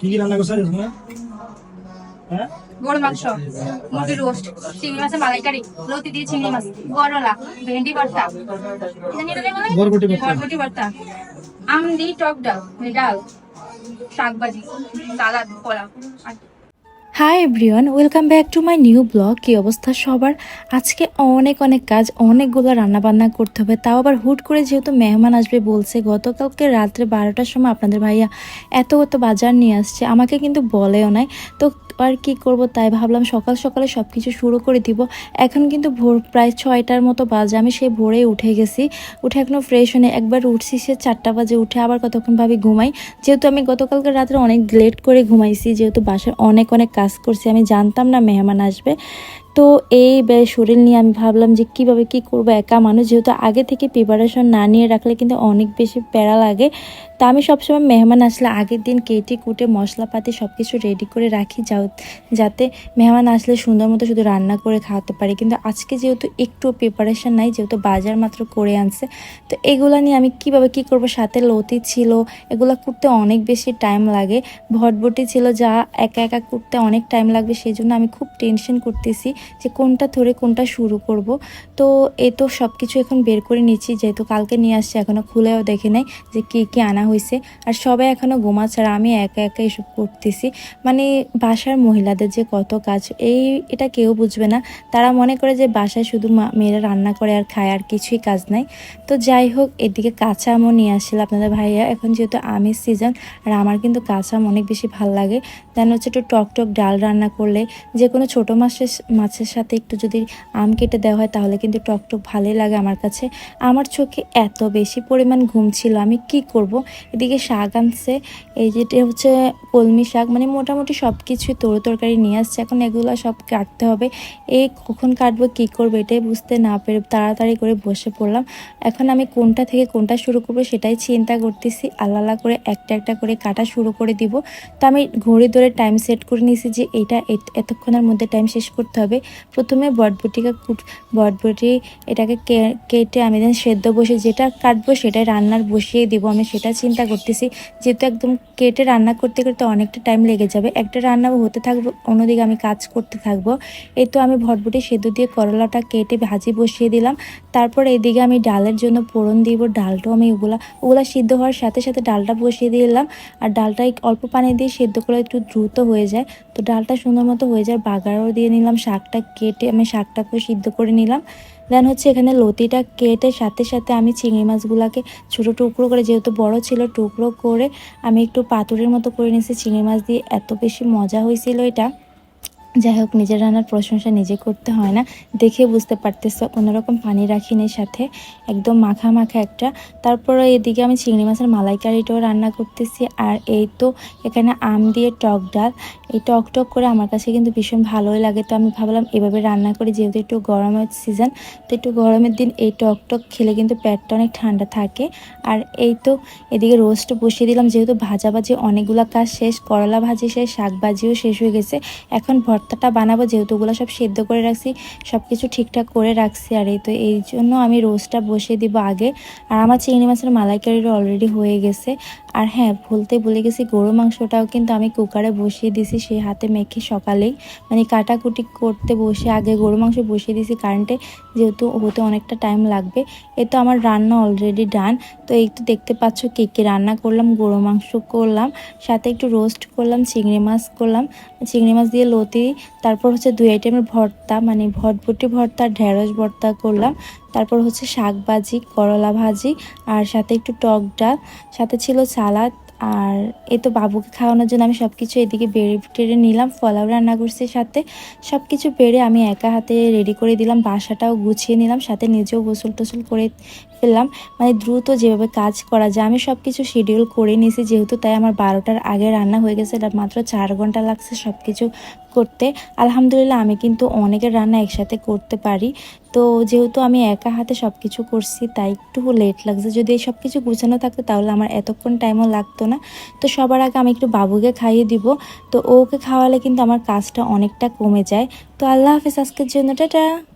কি কি রান্না করছ আজকে? হ্যাঁ গরু মাংস মুরগির রোস্ট চিংড়ি মাছের মালাইকারি লতি দিয়ে চিংড়ি মাছ করলা ভেন্ডি ভর্তা? বরবটি ভর্তা। বরবটি ভর্তা আম দিয়ে টক ডাল মানে ডাল শাকভাজি salad pulao R hi everyone welcome back to my new blog কী অবস্থা সবার? আজকে অনেক অনেক কাজ, অনেকগুলো রান্নাবান্না করতে হবে। তাও আবার হুট করে যেহেতু মেহমান আসবে বলছে, গতকালকে রাত্রে বারোটার সময় আপনাদের ভাইয়া এত এত বাজার নিয়ে আসছে, আমাকে কিন্তু বলেও নাই। তো আর কি করব তাই ভাবলাম সকাল সকালে সব কিছু শুরু করে দিব। এখন কিন্তু ভোর প্রায় ছয়টার মতো বাজে, আমি সেই ভোরেই উঠে গেছি। উঠে এখনও ফ্রেশ হয়ে একবার উঠছি সে চারটা বাজে, উঠে আবার কতক্ষণ ভাবে ঘুমাই। যেহেতু আমি গতকালকে রাত্রে অনেক লেট করে ঘুমাইছি, যেহেতু বাসার অনেক অনেক কাজ করছি, আমি জানতাম না মেহমান আসবে। তো এই শরীর নিয়ে আমি ভাবলাম যে কীভাবে কি করব একা মানুষ, যেহেতু আগে থেকে প্রিপারেশন না নিয়ে রাখলে কিন্তু অনেক বেশি প্যারা লাগে। তা আমি সবসময় মেহমান আসলে আগের দিন কেটে কুটে মশলাপাতি সব কিছু রেডি করে রাখি, যাও যাতে মেহমান আসলে সুন্দর মতো শুধু রান্না করে খাওয়াতে পারি। কিন্তু আজকে যেহেতু একটু প্রিপারেশন নাই, যেহেতু বাজার মাত্র করে আনছে, তো এগুলো নিয়ে আমি কীভাবে কি করব? সাথে লতি ছিল, এগুলো করতে অনেক বেশি টাইম লাগে। ভটভটি ছিল, যা একা একা করতে অনেক টাইম লাগবে সেই জন্য আমি খুব টেনশন করতেছি। যে কোনটা ধরে কোনটা শুরু করব। তো এ তো সব কিছু এখন বের করে নিচ্ছি, যেহেতু কালকে নিয়ে আসছে এখনও খুলেও দেখে নাই যে কী কী আনা হয়েছে। আর সবাই এখনও ঘুমাচ্ছে আর আমি একা একা এসব করতেছি। মানে বাসার মহিলাদের যে কত কাজ, এই এটা কেউ বুঝবে না। তারা মনে করে যে বাসায় শুধু মেয়েরা রান্না করে আর খায় আর কিছুই কাজ নাই। তো যাই হোক, এদিকে কাঁচা আমও নিয়ে আসছিল আপনাদের ভাইয়া। এখন যেহেতু আমের সিজন আর আমার কিন্তু কাঁচা আম অনেক বেশি ভালো লাগে। দেন হচ্ছে একটু টক টক ডাল রান্না করলে, যে কোনো ছোটো মাছের মাছের সাথে একটু যদি আম কেটে দেওয়া হয়, তাহলে কিন্তু টক টক ভালোই লাগে আমার কাছে। আমার চোখে এত বেশি পরিমাণ ঘুম ছিল, আমি কি করব? এদিকে শাক আনছে, এই যেটা হচ্ছে কলমি শাক মানে মোটামুটি সব কিছুই তরু তরকারি নিয়ে আসছে। এখন এগুলো সব কাটতে হবে। এই কখন কাটবো, কী করব, এটাই বুঝতে না পেরে তাড়াতাড়ি করে বসে পড়লাম। এখন আমি কোনটা থেকে কোনটা শুরু করব সেটাই চিন্তা করতেছি। আলাদা করে একটা একটা করে কাটা শুরু করে দিব। তো আমি ঘড়ি ধরে টাইম সেট করে নিয়েছি যে এটা এতক্ষণের মধ্যে টাইম শেষ করতে হবে। প্রথমে বটবটিকে কুট, বটবটি এটাকে কেটে আমি দেন সেদ্ধ বসে যেটা কাটবো সেটাই রান্নার বসিয়ে দিব। আমি সেটা চিন্তা করতেছি, যেহেতু একদম কেটে রান্না করতে করতে অনেকটা টাইম লেগে যাবে। একটা রান্না হতে থাকবে, অন্যদিকে আমি কাজ করতে থাকব। এই তো আমি ভটভটি সেদ্ধ দিয়ে করলাটা কেটে ভাজি বসিয়ে দিলাম। তারপর এদিকে আমি ডালের জন্য পোড়ন দিব, ডালটাও আমি ওগুলা ওগুলা সিদ্ধ হওয়ার সাথে সাথে ডালটা বসিয়ে দিলাম। আর ডালটা অল্প পানি দিয়ে সেদ্ধ করে একটু দ্রুত হয়ে যায়। তো ডালটা সুন্দর মতো হয়ে যায়, বাগারও দিয়ে নিলাম শাকটা কেটে আমি শাকটা শাকটাকেও সিদ্ধ করে নিলাম। দেন হচ্ছে এখানে লতিটা কেটে সাথে সাথে আমি চিংড়ি মাছগুলোকে ছোটো টুকরো করে, যেহেতু বড় ছিল, টুকরো করে আমি একটু পাতুরের মতো করে নিয়েছি। চিংড়ি মাছ দিয়ে এত বেশি মজা হয়েছিল এটা। যাই হোক, নিজের রান্নার প্রশংসা নিজে করতে হয় না। দেখে বুঝতে পারতেছো কোনোরকম পানি রাখিনি সাথে। একদম মাখা মাখা একটা। তারপরে এদিকে আমি চিংড়ি মাছের মালাইকারিটাও রান্না করতেছি। আর এই তো এখানে আম দিয়ে টক ডাল। এই টক টক করে আমার কাছে কিন্তু ভীষণ ভালোই লাগে। তো আমি ভাবলাম এভাবে রান্না করি, যেহেতু একটু গরমের সিজন তো একটু গরমের দিন এই টক টক খেলে কিন্তু পেটটা অনেক ঠান্ডা থাকে। আর এই তো এদিকে রোস্ট বসিয়ে দিলাম, যেহেতু ভাজাভাজি অনেকগুলো কাজ শেষ, করলা ভাজি শেষ, শাক ভাজিও শেষ হয়ে গেছে। এখন ভর্তাটা বানাবো, যেহেতু ওগুলো সব সেদ্ধ করে রাখছি সব কিছু ঠিকঠাক করে রাখছি আর এই তো, এই জন্য আমি রোস্টটা বসিয়ে দিব আগে। আর আমার চিংড়ি মাছের মালাইকারিটা অলরেডি হয়ে গেছে। আর হ্যাঁ ভুলতে ভুলে গেছি গরু মাংসটাও কিন্তু আমি কুকারে বসিয়ে দিছি, সেই হাতে মেখে সকালেই। মানে কাটাকুটি করতে বসে আগে গরু মাংস বসিয়ে দিছি কারেন্টে যেহেতু হতে অনেকটা টাইম লাগবে। এ তো আমার রান্না অলরেডি ডান তো এই তো দেখতে পাচ্ছ কে কে রান্না করলাম গরু মাংস করলাম, সাথে একটু রোস্ট করলাম, চিংড়ি মাছ করলাম। চিংড়ি মাছ দিয়ে লতি তারপর হচ্ছে দুই আইটেমের ভর্তা মানে ভটভটি ভর্তা, ঢেঁড়স ভর্তা করলাম। তারপর হচ্ছে শাক ভাজি, করলা ভাজি, আর সাথে একটু টক ডাল, সাথে ছিল সালাদ, আর এ তো বাবুকে খাওয়ানোর জন্য আমি সব কিছু এদিকে বেড়ে টেড়ে নিলাম ফলাও রান্না করছি সাথে। সব কিছু বেড়ে আমি একা হাতে রেডি করে দিলাম, বাসাটাও গুছিয়ে নিলাম, সাথে নিজেও গোসল টোসল করে ফেললাম। মানে দ্রুত যেভাবে কাজ করা যায়, আমি সব কিছু শিডিউল করে নিয়েছি, যেহেতু তাই আমার বারোটার আগে রান্না হয়ে গেছে, এটা মাত্র চার ঘণ্টা লাগছে সব কিছু করতে। আলহামদুলিল্লাহ, আমি কিন্তু অনেকের রান্না একসাথে করতে পারি। তো যেহেতু আমি একা হাতে সব কিছু করছি, তাই একটু লেট লাগছে। যদি এই সব কিছু গুছানো থাকতো, তাহলে আমার এতক্ষণ টাইমও লাগতো না। তো সবার আগে আমি একটু বাবুকে খাইয়ে দিব। তো ওকে খাওয়ালে কিন্তু আমার কাজটা অনেকটা কমে যায়। তো আল্লাহ হাফিজ, আজকের জন্য, টাটা!